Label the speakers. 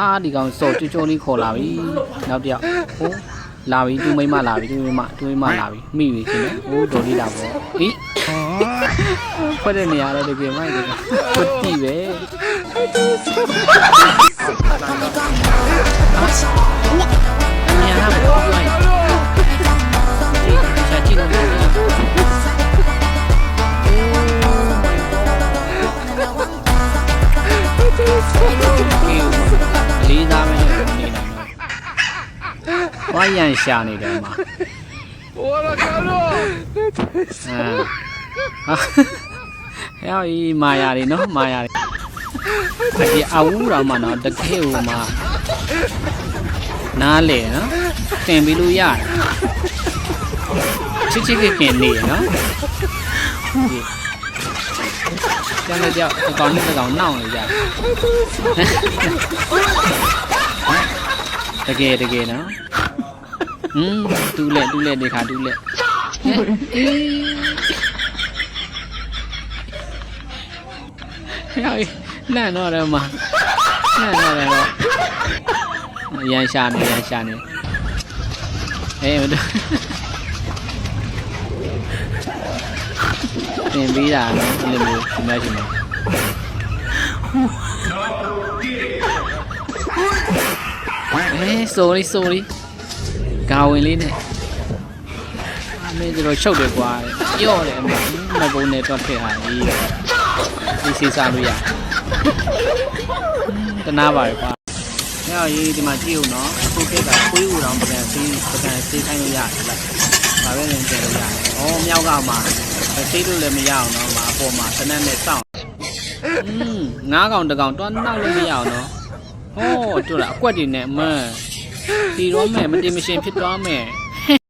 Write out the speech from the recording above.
Speaker 1: ဟာဒီကောင်စော်ကြွကြွလေးခေါ်လာပြီနောက်တစ်ယောက်ဟိုလာပြီသူမိမလာပြီသူမိမသူမိမလာပြီမိပြီရှင်ဟိုတော်လေးလာပေါ့ဟိဖွက်တဲ့နေရာလည်းတကယ်မိုက်တယ်ဖွက်တိပဲညာဟာပြောရ ဝိုင်းရန်ရှာနေတယ်မှာ
Speaker 2: Hola, cabrón.
Speaker 1: အာဟဲ့ဟိမာယာတွေနော်မာယာတွေဒီအဝူရာမနော်တကယ်ဟိုမှာနားလေနော်တင်ပြီးလို့ရတယ်ချစ်ချစ်ခင်ခင်နေနော်ဒီကျန်တဲ့ကြောက်အကောင်နဲ့အကောင်နှောင်းနေကြတကယ်တကယ်နော် อืมတူးလက်တူးလက်ဒီခါတူးလက်အေးဟဲ့လန့်တော့တယ်မှာလန့်တော့တယ်တော့ရန်ရှာနေရန်ရှာနေအေးမတော်တင်ပြီးတာနော်ဒီလိုမျိုးဒီမျိုးရှင်နေအေး sorry sorry ကာဝင်လေးနဲ့အမေတို့ရှုပ်တယ်ကွာပြော့တယ်အမေမဘုံနဲ့တော့ထည့်ဟာကြီးဒီစီစားလို့ရတနာပါရကွာ။ညရေးဒီမှာကြည့်ဦးနော်။အခုကိက်ကခွေးဦးတော်ပကံစီးပကံစီးခိုင်းလို့ရတယ်လား။ဒါပဲလည်းတင်လို့ရတယ်။အော်မြောက်ကမှစီးလို့လည်းမရအောင်နော်။မှာအပေါ်မှာတနက်နဲ့စောင့်။อืมငါးကောင်တစ်ကောင်တွားနောက်လို့မရအောင်နော်။ဟောတို့လားအကွက်တွေနဲ့အမန်း ဒီတော့မဲ့မတင်မရှင်ဖြစ်သွားမဲ့